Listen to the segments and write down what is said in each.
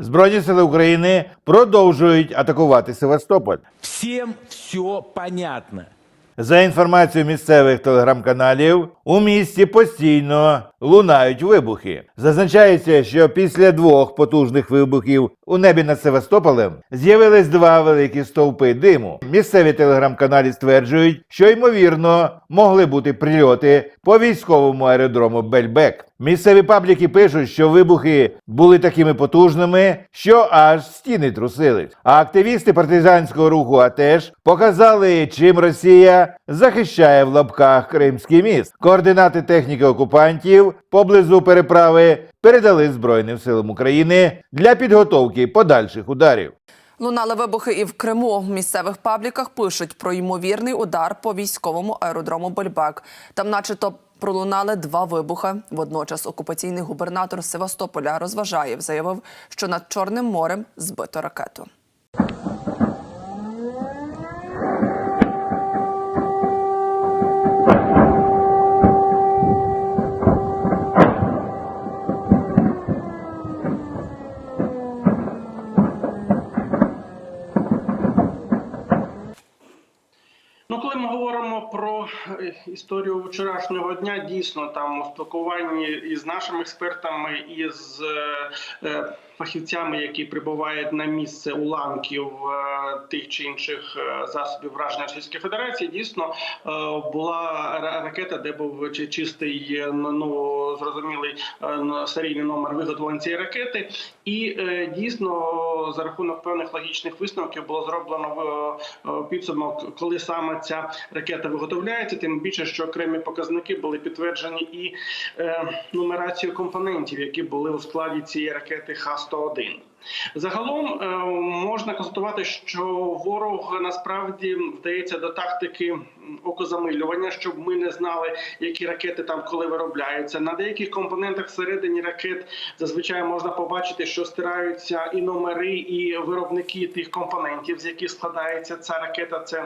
Збройні сили України продовжують атакувати Севастополь. Всем все понятно. За інформацією місцевих телеграм-каналів, у місті постійно лунають вибухи. Зазначається, що після двох потужних вибухів у небі над Севастополем з'явились два великі стовпи диму. Місцеві телеграм-каналі стверджують, що ймовірно могли бути прильоти по військовому аеродрому Бельбек. Місцеві пабліки пишуть, що вибухи були такими потужними, що аж стіни трусились. А активісти партизанського руху АТЕШ показали, чим Росія захищає в лапках Кримський міст. Координати техніки окупантів поблизу переправи передали Збройним силам України для підготовки подальших ударів. Лунали вибухи і в Криму. В місцевих пабліках пишуть про ймовірний удар по військовому аеродрому Больбек. Там, начебто, пролунали два вибухи. Водночас окупаційний губернатор Севастополя Розважаєв заявив, що над Чорним морем збито ракету. Ну, коли ми говоримо про е, історію вчорашнього дня, дійсно там у спілкуванні із нашими експертами, і з е, е, фахівцями, які прибувають на місце уламків е, тих чи інших е, засобів враження Російської Федерації, дійсно е, була ра- ракета, де був чи- чистий ну зрозумілий серійний номер виготовлення цієї ракети, і дійсно за рахунок певних логічних висновків було зроблено підсумок, коли саме ця ракета виготовляється. Тим більше, що окремі показники були підтверджені і нумерацією компонентів, які були у складі цієї ракети Х-101. Загалом е, можна констатувати, що ворог насправді вдається до тактики окозамилювання, щоб ми не знали, які ракети там коли виробляються. На деяких компонентах всередині ракет зазвичай можна побачити, що стираються і номери, і виробники тих компонентів, з яких складається ця ракета. Це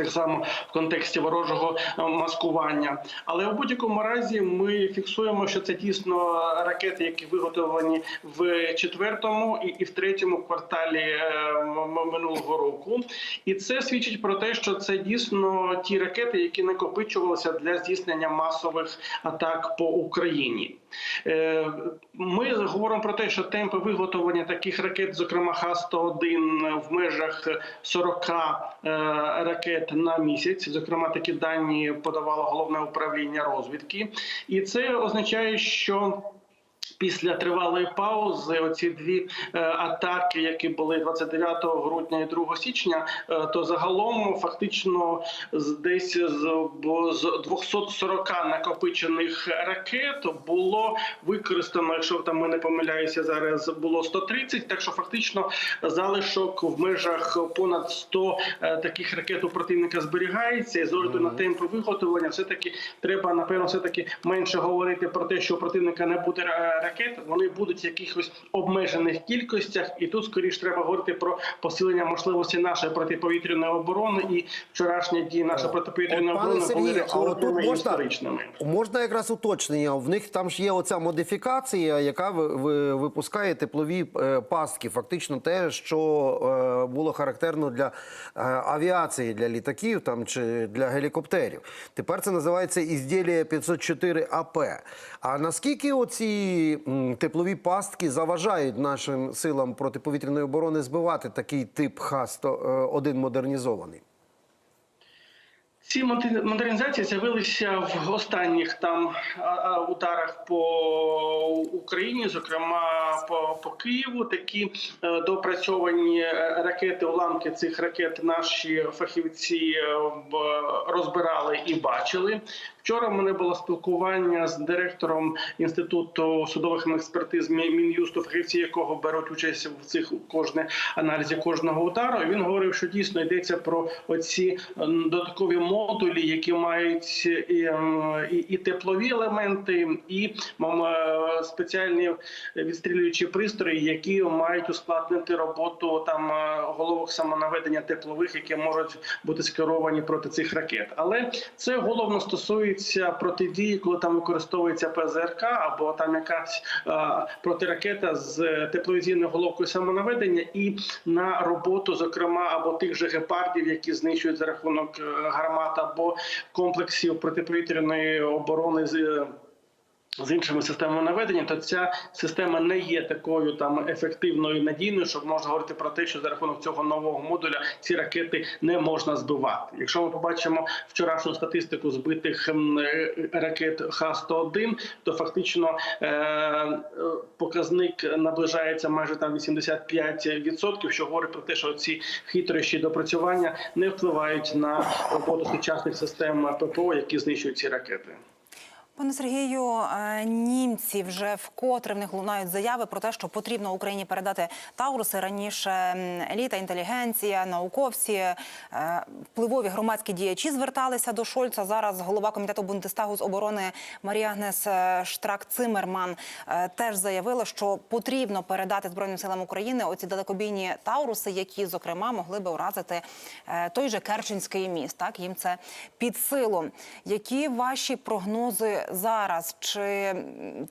так само в контексті ворожого е, маскування, але у будь-якому разі ми фіксуємо, що це дійсно ракети, які виготовлені в четвертому і, в третьому кварталі е, минулого року, і це свідчить про те, що це дійсно ті ракети, які накопичувалися для здійснення масових атак по Україні. Е, Ми говоримо про те, що темпи виготовлення таких ракет, зокрема Х-101, в межах 40 е, ракет на місяць. Зокрема, такі дані подавало головне управління розвідки, і це означає, що Після тривалої паузи, оці дві е, атаки, які були 29 грудня і 2 січня, е, то загалом фактично десь з, бо з 240 накопичених ракет було використано, якщо там ми не помиляюся, зараз було 130, Так що фактично залишок в межах понад 100 е, таких ракет у противника зберігається. І з огляду на темпи виготовлення, все таки треба напевно, все таки менше говорити про те, що у противника не буде е, ракет. Вони будуть в якихось обмежених кількостях, і тут скоріш треба говорити про посилення можливості нашої протиповітряної оборони. І вчорашні дії нашої протиповітряної оборони були рекордними і можна, історичними. можна якраз уточнення. В них там ж є оця модифікація, яка ви, ви- випускає теплові е, пастки. Фактично те, що е, було характерно для е, авіації, для літаків там чи для гелікоптерів. Тепер це називається ізділія 504 АП. А наскільки оці теплові пастки заважають нашим силам протиповітряної оборони збивати такий тип Х-101 модернізований? Ці модернізації з'явилися в останніх там ударах по Україні, зокрема по, по Києву. Такі е, допрацьовані е, ракети, уламки цих ракет наші фахівці е, розбирали і бачили. Вчора в мене було спілкування з директором інституту судових експертиз Мі- Мін'юсту, фахівці якого беруть участь в цих кожне аналізі кожного удару. Він говорив, що дійсно йдеться про оці додаткові модулі, модулі, які мають і, ем, і, і теплові елементи, і м, е, спеціальні відстрілюючі пристрої, які мають ускладнити роботу там е, головок самонаведення теплових, які можуть бути скеровані проти цих ракет. Але це головно стосується протидії, коли там використовується ПЗРК або там якась е, протиракета з тепловізійною головкою самонаведення, і на роботу, зокрема, або тих же гепардів, які знищують за рахунок е, гармат, або комплексів протиповітряної оборони з. З іншими системами наведення, то ця система не є такою там ефективною і надійною, щоб можна говорити про те, що за рахунок цього нового модуля ці ракети не можна збивати. Якщо ми побачимо вчорашню статистику збитих е, ракет Х-101, то фактично е- е, показник наближається майже там 85%, що говорить про те, що ці хитрощі допрацювання не впливають на роботу сучасних систем ППО, які знищують ці ракети. Пане Сергію, е, німці вже вкотре в них лунають заяви про те, що потрібно Україні передати Тауруси. Раніше еліта, інтелігенція, науковці, е, впливові громадські діячі зверталися до Шольца. Зараз голова комітету Бундестагу з оборони Марія Агнес е, Штрак Цимерман теж заявила, що потрібно передати Збройним силам України оці далекобійні Тауруси, які зокрема могли би уразити той же Керченський міст. Так їм це під силу. Які ваші прогнози зараз? Чи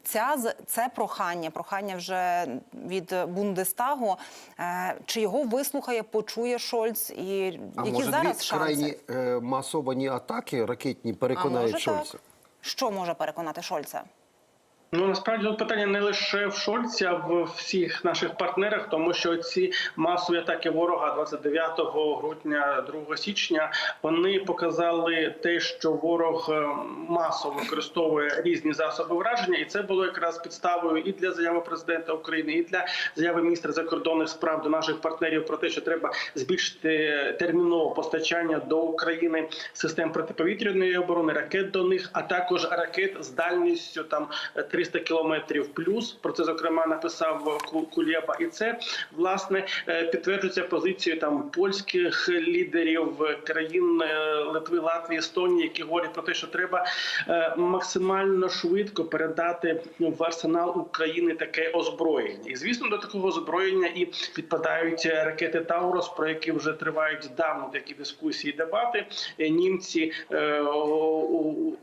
ця це прохання, прохання вже від Бундестагу? е, Чи його вислухає, почує Шольц? І А які може зараз шанси? крайні е, масовані атаки ракетні переконають а може Шольца? так? Що може переконати Шольца? Ну насправді тут питання не лише в Шольці, а в всіх наших партнерах, тому що ці масові атаки ворога 29 грудня, 2 січня, вони показали те, що ворог е, масово використовує різні засоби враження, і це було якраз підставою і для заяви президента України, і для заяви міністра закордонних справ до наших партнерів про те, що треба збільшити терміново постачання до України систем протиповітряної оборони, ракет до них, а також ракет з дальністю там 300 кілометрів плюс. Про це зокрема написав Кулєба, і це власне е, підтверджується позицією там польських лідерів е, країн е, Литви, Латвії, Естонії, які говорять про те, що треба е, максимально швидко передати в арсенал України таке озброєння. І звісно, до такого озброєння і підпадають е, ракети Таурос, про які вже тривають давно такі дискусії, дебати. Е, Німці е,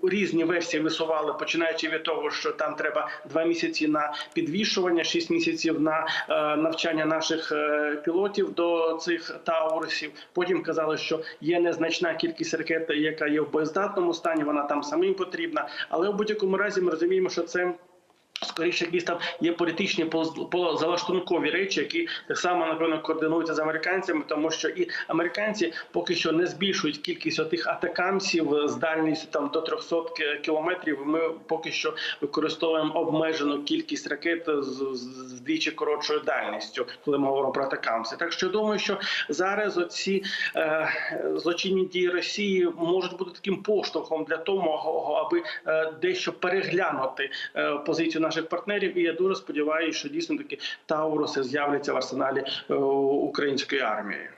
різні версії висували, починаючи від того, що там треба два місяці на підвішування, шість місяців на е, навчання наших е, пілотів до цих таурусів. Потім казали, що є незначна кількість ракет, яка є в боєздатному стані. Вона там самим потрібна. Але у будь-якому разі ми розуміємо, що це. Скоріше, якісь там є політичні поз- позалаштункові речі, які так само напевно координуються з американцями, тому що і американці поки що не збільшують кількість отих атакамсів з дальністю там до 300 кілометрів. Ми поки що використовуємо обмежену кількість ракет з, з вдвічі коротшою дальністю, коли ми говоримо про атакамси. Так що я думаю, що зараз оці е, злочинні дії Росії можуть бути таким поштовхом для того, аби е, дещо переглянути е, позицію наших партнерів. І я дуже сподіваюся, що дійсно таки Тауруси з'являться в арсеналі е, української армії.